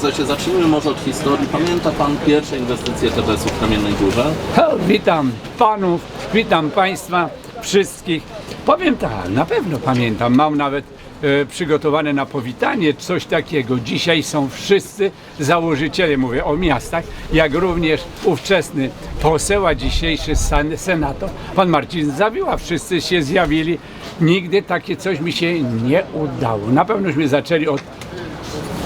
zacznijmy może od historii. Pamięta Pan pierwsze inwestycje TBS-u w Kamiennej Górze? Witam panów, witam państwa wszystkich. Powiem tak, na pewno pamiętam, mam nawet e, przygotowane na powitanie coś takiego. Dzisiaj są wszyscy założyciele, mówię o miastach, jak również ówczesny poseł, a dzisiejszy sen, senator, pan Marcin Zawiła. Wszyscy się zjawili. Nigdy takie coś mi się nie udało. Na pewnośmy zaczęli od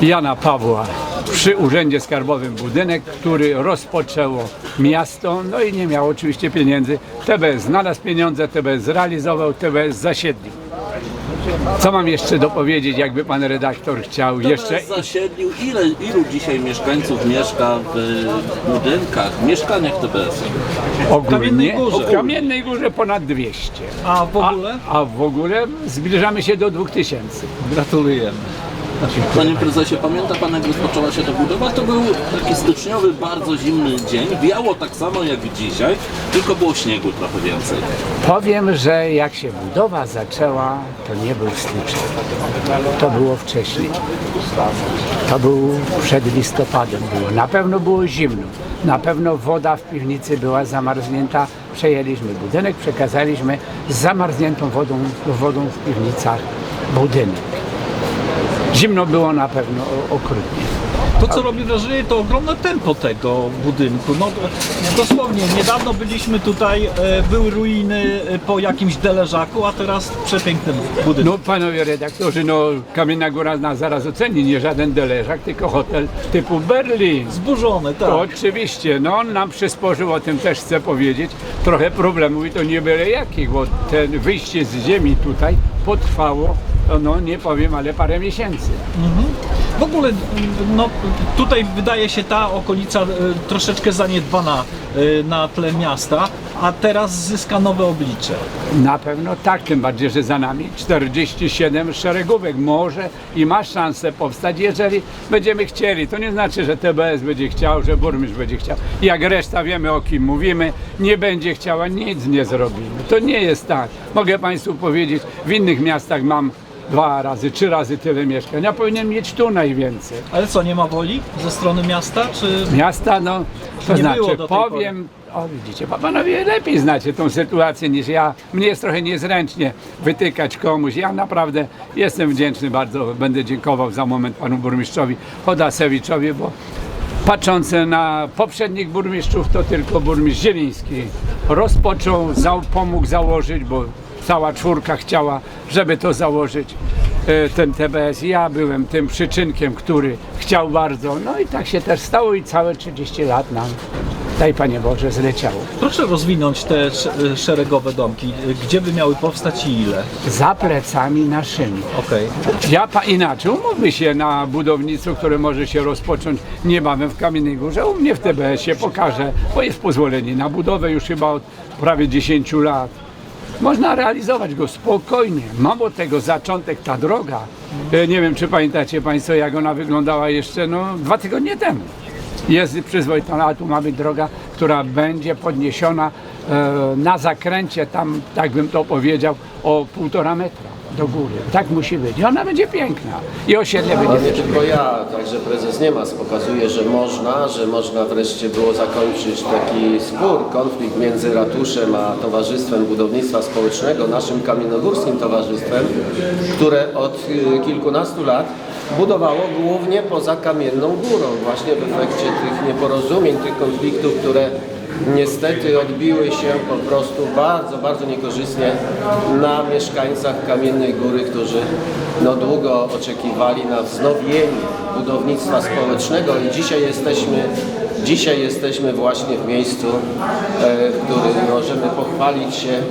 Jana Pawła przy Urzędzie Skarbowym budynek, który rozpoczęło miasto, no i nie miało oczywiście pieniędzy. TBS znalazł pieniądze, TBS zrealizował, TBS zasiedlił. Co mam jeszcze dopowiedzieć, jakby pan redaktor chciał jeszcze? TBS zasiedlił. Ile, ilu dzisiaj mieszkańców mieszka w e, budynkach, mieszkaniach TBS-u? Ogólnie Kamiennej Górze. w Kamiennej Górze ponad 200. A w ogóle? A, a w ogóle zbliżamy się do 2000. Gratulujemy. Panie prezesie, pamięta Pan jak rozpoczęła się ta budowa? To był taki styczniowy, bardzo zimny dzień. Wiało tak samo jak dzisiaj, tylko było śniegu trochę więcej. Powiem, że jak się budowa zaczęła, to nie był styczeń. To było wcześniej. To był przed listopadem było. Na pewno było zimno. Na pewno woda w piwnicy była zamarznięta. Przejęliśmy budynek, przekazaliśmy z zamarzniętą wodą, wodą w piwnicach budynek. Zimno było na pewno okrutnie. To co robi wrażenie to ogromne tempo tego budynku. No dosłownie, niedawno byliśmy tutaj, e, były ruiny e, po jakimś deleżaku, a teraz przepiękny budynek. No panowie redaktorzy, no Kamienna Góra nas zaraz oceni, nie żaden deleżak, tylko hotel typu Berlin. Zburzony, tak. Oczywiście, no on nam przysporzył, o tym też chcę powiedzieć, trochę problemów i to nie byle jakich, bo ten wyjście z ziemi tutaj potrwało, no nie powiem, ale parę miesięcy. W ogóle no, tutaj wydaje się ta okolica e, troszeczkę zaniedbana e, na tle miasta, a teraz zyska nowe oblicze. Na pewno tak, tym bardziej, że za nami 47 szeregówek może i ma szansę powstać, jeżeli będziemy chcieli. To nie znaczy, że TBS będzie chciał, że burmistrz będzie chciał. Jak reszta wiemy o kim mówimy, nie będzie chciała, nic nie zrobimy. To nie jest tak. Mogę Państwu powiedzieć, w innych miastach mam dwa razy, trzy razy tyle mieszkań. Ja powinien mieć tu najwięcej. Ale co, nie ma woli ze strony miasta, czy Miasta, no, to Nie znaczy, powiem, o widzicie, pa- panowie lepiej znacie tą sytuację niż ja. Mnie jest trochę niezręcznie wytykać komuś. Ja naprawdę jestem wdzięczny bardzo, będę dziękował za moment panu burmistrzowi Chodasewiczowi, bo patrząc na poprzednich burmistrzów, to tylko burmistrz Zieliński rozpoczął, za, pomógł założyć, bo cała czwórka chciała, żeby to założyć e, ten TBS. Ja byłem tym przyczynkiem, który chciał bardzo. No i tak się też stało i całe 30 lat nam, daj Panie Boże, zleciało. Proszę rozwinąć te sz- szeregowe domki. Gdzie by miały powstać i ile? Za plecami naszymi. Okej. Ja pa, inaczej umówmy się na budownictwo, które może się rozpocząć niebawem w Kamiennej Górze. U mnie w TBS-ie pokażę, bo jest pozwolenie na budowę już chyba od prawie 10 lat. Można realizować go spokojnie. Mało tego, zaczątek, ta droga. e, Nie wiem, czy pamiętacie Państwo, jak ona wyglądała jeszcze no, dwa tygodnie temu. Jest przyzwoita, a tu ma być droga, która będzie podniesiona e, na zakręcie, tam, tak bym to powiedział, o półtora metra do góry. Tak musi być. I ona będzie piękna. I osiedle będzie nie tylko ja, także prezes Niemas pokazuje, że można, że można wreszcie było zakończyć taki spór, konflikt między ratuszem a Towarzystwem Budownictwa Społecznego, naszym kamiennogórskim towarzystwem, które od y, kilkunastu lat budowało głównie poza Kamienną Górą, właśnie w efekcie tych nieporozumień, tych konfliktów, które niestety odbiły się po prostu bardzo, bardzo niekorzystnie na mieszkańcach Kamiennej Góry, którzy no, długo oczekiwali na wznowienie budownictwa społecznego i dzisiaj jesteśmy, dzisiaj jesteśmy właśnie w miejscu, e, w którym możemy pochwalić się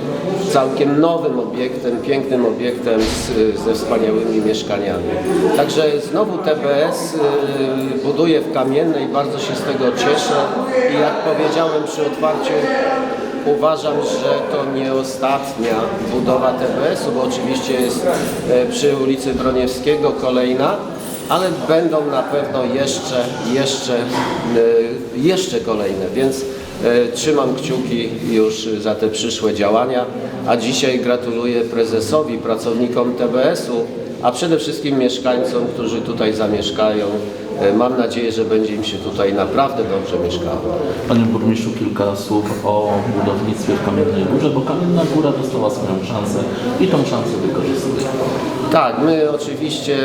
całkiem nowym obiektem, pięknym obiektem z, ze wspaniałymi mieszkaniami. Także znowu TBS y, buduje w Kamiennej, bardzo się z tego cieszę i jak powiedziałem przy otwarciu Uważam, że to nie ostatnia budowa TBS-u, bo oczywiście jest e, przy ulicy Broniewskiego kolejna, ale będą na pewno jeszcze, jeszcze, e, jeszcze kolejne, więc e, trzymam kciuki już za te przyszłe działania, a dzisiaj gratuluję prezesowi, pracownikom TBS-u, a przede wszystkim mieszkańcom, którzy tutaj zamieszkają E, Mam nadzieję, że będzie im się tutaj naprawdę dobrze mieszkało. Panie burmistrzu, kilka słów o budownictwie w Kamiennej Górze, bo Kamienna Góra dostała swoją szansę i tą szansę wykorzystuje. Tak, my oczywiście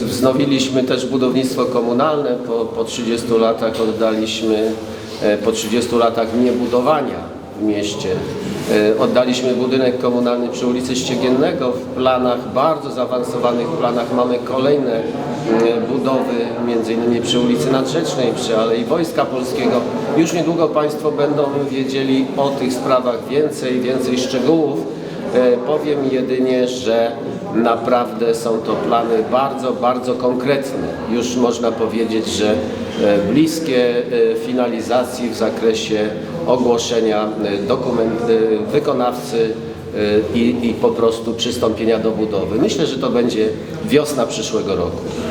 wznowiliśmy też budownictwo komunalne. Po, po 30 latach oddaliśmy, e, po 30 latach niebudowania w mieście, oddaliśmy budynek komunalny przy ulicy Ściegiennego. W planach, bardzo zaawansowanych planach mamy kolejne e, budowy, między innymi przy ulicy Nadrzecznej, przy Alei Wojska Polskiego. Już niedługo Państwo będą wiedzieli o tych sprawach więcej, więcej szczegółów. E, Powiem jedynie, że naprawdę są to plany bardzo, bardzo konkretne. Już można powiedzieć, że e, bliskie e, finalizacji w zakresie ogłoszenia e, dokument, wykonawcy i, i po prostu przystąpienia do budowy. Myślę, że to będzie wiosna przyszłego roku.